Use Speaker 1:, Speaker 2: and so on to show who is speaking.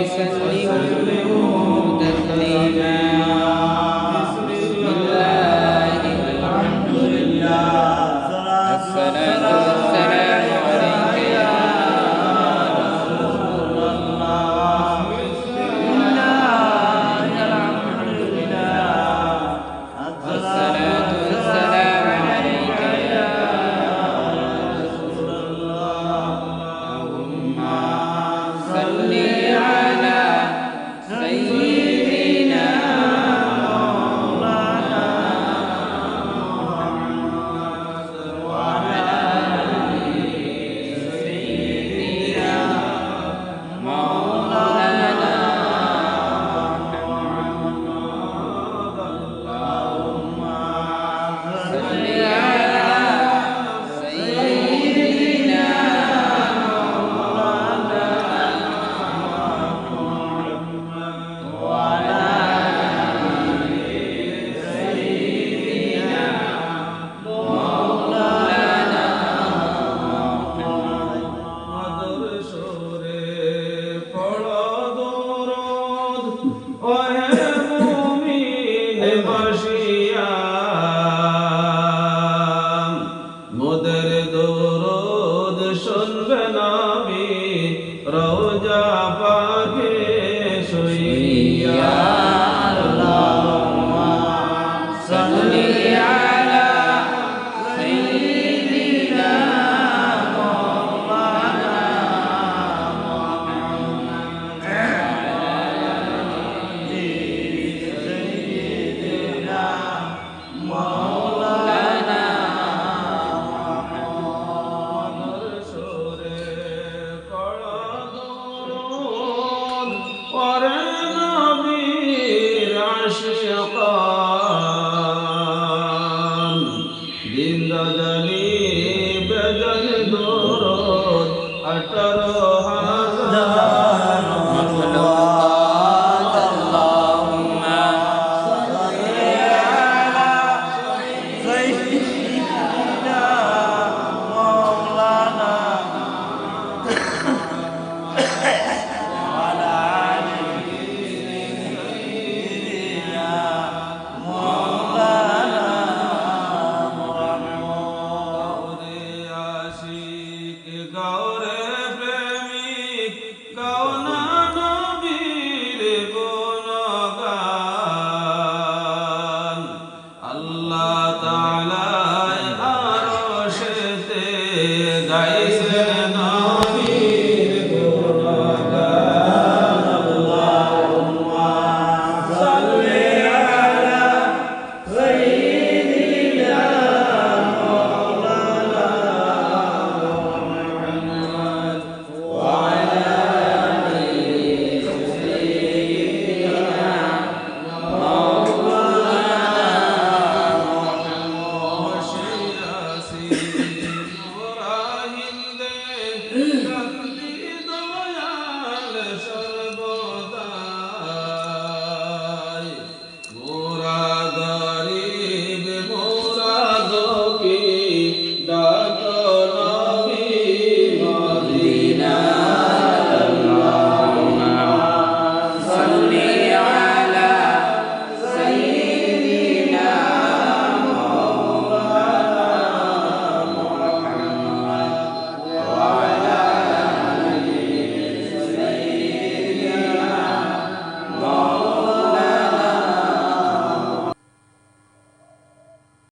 Speaker 1: وسلموا রওজা পাগে শুইয়া জানি বেজান দৌড় আঠারো